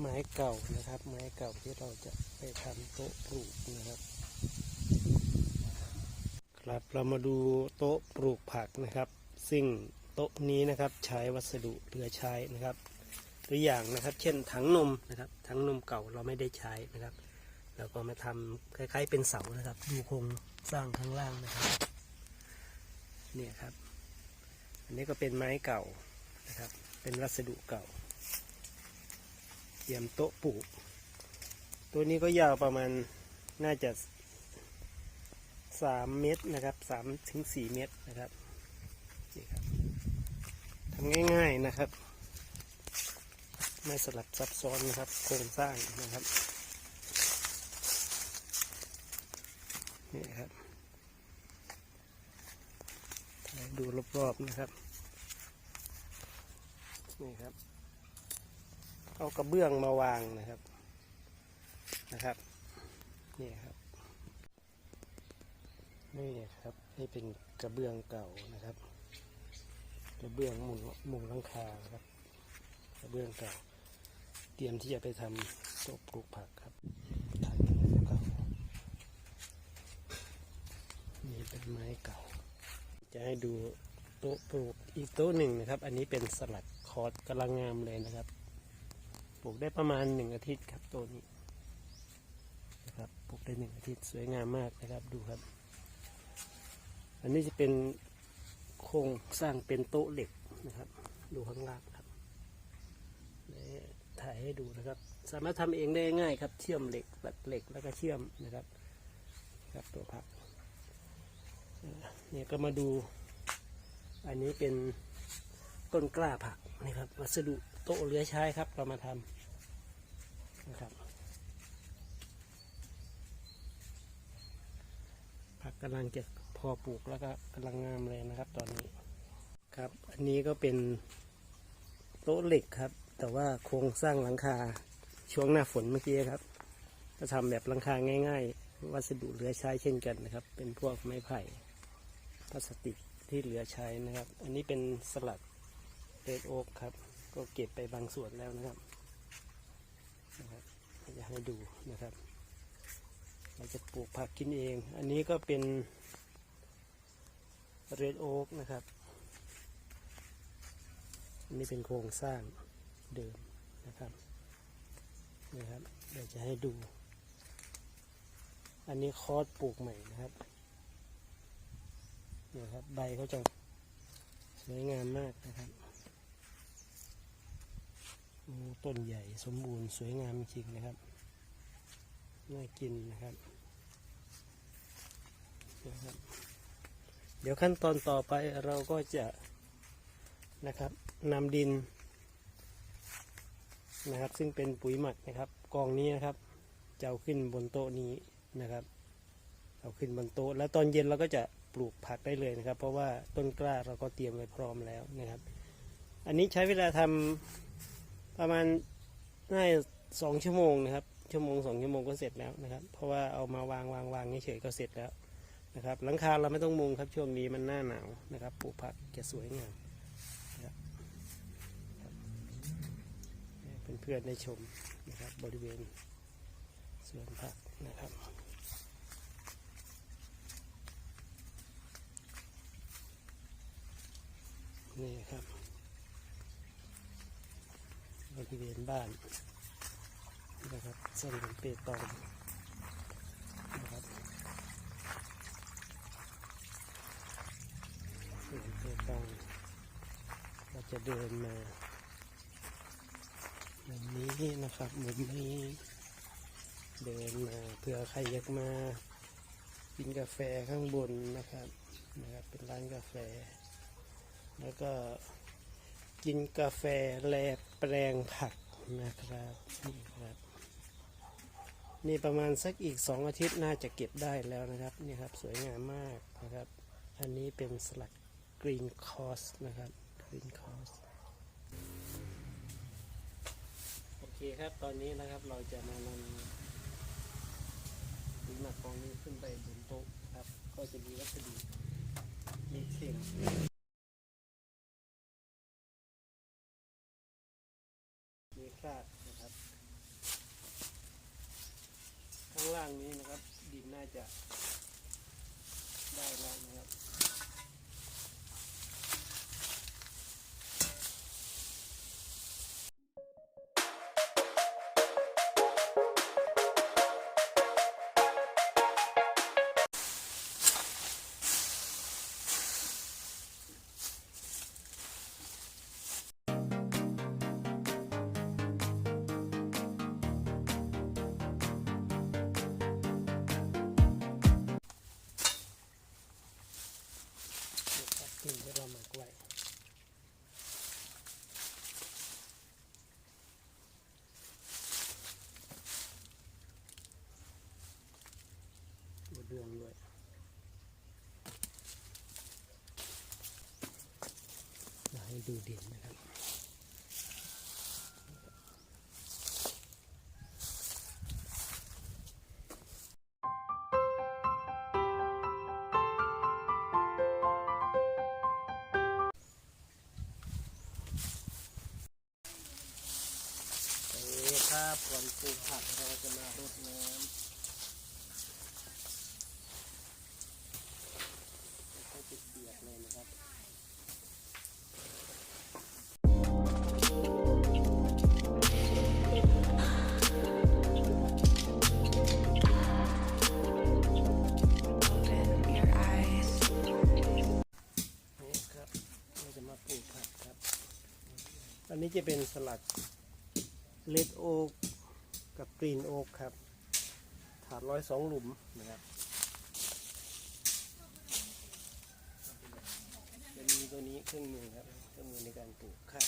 ไม้เก่านะครับ ไม้เก่าที่เราจะไปทำโต๊ะปลูกนะครับ ครับเรามาดูโต๊ะปลูกผักนะครับ ซึ่งโต๊ะนี้นะครับใช้วัสดุเหลือใช้นะครับตัวอย่างนะครับ เช่นถังนมนะครับถังนมเก่าเราไม่ได้ใช้นะครับเราก็มาทำคล้ายๆเป็นเสานะครับ ดูโครงสร้างข้างล่างนะครับเนี่ยครับ อันนี้ก็เป็นไม้เก่านะครับ เป็นวัสดุเก่า เตรียมโต๊ะปลูก ตัวนี้ก็ยาวประมาณน่าจะสามเมตรนะครับสามถึงสี่เมตรนะครับนี่ครับทำง่ายๆนะครับ ไม่สลับซับซ้อนนะครับ โครงสร้างนะครับนี่ครับดูรอบๆนะครับ นี่ครับ เอากระเบื้องมาวางนะครับนะครับนี่ครับนี่ครับนี่เป็นกระเบื้องเก่านะครับ กระเบื้องมุงมุงหลังคาครับ กระเบื้องเก่า เตรียมที่จะไปทำโต๊ะปลูกผักครับถังเก่านี่เป็นไม้เก่า จะให้ดูโต๊ะปลูกอีกโต๊ะหนึ่งนะครับ อันนี้เป็นสลัดคอร์ดกำลังงามเลยนะครับ ปลูกได้ประมาณหนึ่งอาทิตย์ครับตัวนี้นะครับปลูกได้หนึ่งอาทิตย์สวยงามมากนะครับดูครับ อันนี้จะเป็นโครงสร้างเป็นโต๊ะเหล็กนะครับ ดูข้างล่างครับถ่ายให้ดูนะครับ สามารถทำเองได้ง่ายครับ เชื่อมเหล็กตัดเหล็กแล้วก็เชื่อมนะครับครับตัวผักเนี่ยก็มาดูอันนี้เป็น ต้นกล้าผักนะครับวัสดุโต๊ะเหลือใช้ครับเรามาทำนะครับผักกำลังจะพอปลูกแล้วก็กำลังงามเลยนะครับ ตอนนี้ครับ อันนี้ก็เป็นโต๊ะเหล็กครับ แต่ว่าโครงสร้างหลังคาช่วงหน้าฝนเมื่อกี้ครับก็ทำแบบหลังคาง่าย ๆ วัสดุเหลือใช้เช่นกันนะครับ เป็นพวกไม้ไผ่พลาสติกที่เหลือใช้นะครับ อันนี้เป็นสลัด เรดโอ๊กครับ ก็เก็บไปบางส่วนแล้วนะครับนะครับอยากให้ดูนะครับ เราจะปลูกผักกินเอง อันนี้ก็เป็นเรดโอ๊กนะครับอันนี้เป็นโครงสร้างเดิมนะครับนี่ครับ เดี๋ยวจะให้ดู อันนี้คอสปลูกใหม่นะครับเนี่ยครับ ใบเขาจะสวยงามมากนะครับ ต้นใหญ่สมบูรณ์สวยงามจริงนะครับ น่ากินนะครับนะครับ เดี๋ยวขั้นตอนต่อไปเราก็จะนะครับนำดินนะครับ ซึ่งเป็นปุ๋ยหมักนะครับ กองนี้นะครับจะเอาขึ้นบนโต๊ะนี้นะครับ เอาขึ้นบนโต๊ะแล้วตอนเย็นเราก็จะปลูกผักได้เลยนะครับ เพราะว่าต้นกล้าเราก็เตรียมไว้พร้อมแล้วนะครับ อันนี้ใช้เวลาทำ ประมาณน่าสองชั่วโมงนะครับ ชั่วโมงสองชั่วโมงก็เสร็จแล้วนะครับ เพราะว่าเอามาวางวางวางเฉยๆก็เสร็จแล้วนะครับหลังคาเราไม่ต้องมุงครับช่วงนี้มันหน้าหนาวนะครับปลูกผักจะสวยงามนะครับเป็นเพื่อนๆได้ชมนะครับบริเวณสวนผักนะครับนี่ครับ บริเวณบ้านนะครับเส้นเป็นเปตองนะครับเส้นเปตองเราจะเดินมามุมนี้นะครับมุมนี้เดินมาเผื่อใครอยากมากินกาแฟข้างบนนะครับนะครับเป็นร้านกาแฟ แล้วก็ กินกาแฟแลแปลงผักนะครับนี่ครับนี่ประมาณสักอีกสองอาทิตย์น่าจะเก็บได้แล้วนะครับนี่ครับสวยงามมากนะครับ อันนี้เป็นสลัดกรีนคอสนะครับกรีนคอสโอเคครับตอนนี้นะครับเราจะมานำปุ๋ยหมักกองนี้ขึ้นไปบนโต๊ะครับ ก็จะมีวัสดุมีเข่ง มีคราดนะครับ้างล่างนี้นะครับ ดินน่าจะได้แล้วนะครับ ตัวเดืองด้วยากให้ดูดินนะครับโอเคครับก่อนปลูกผักเราจะมารดน้ำ มาปลูกผักครับ อันนี้จะเป็นสลัดเลดโอ๊กกับกรีนโอ๊กครับ ถาดร้อยสองหลุมนะครับ จะมีตัวนี้เครื่องมือครับ เครื่องมือในการปลูกข้าว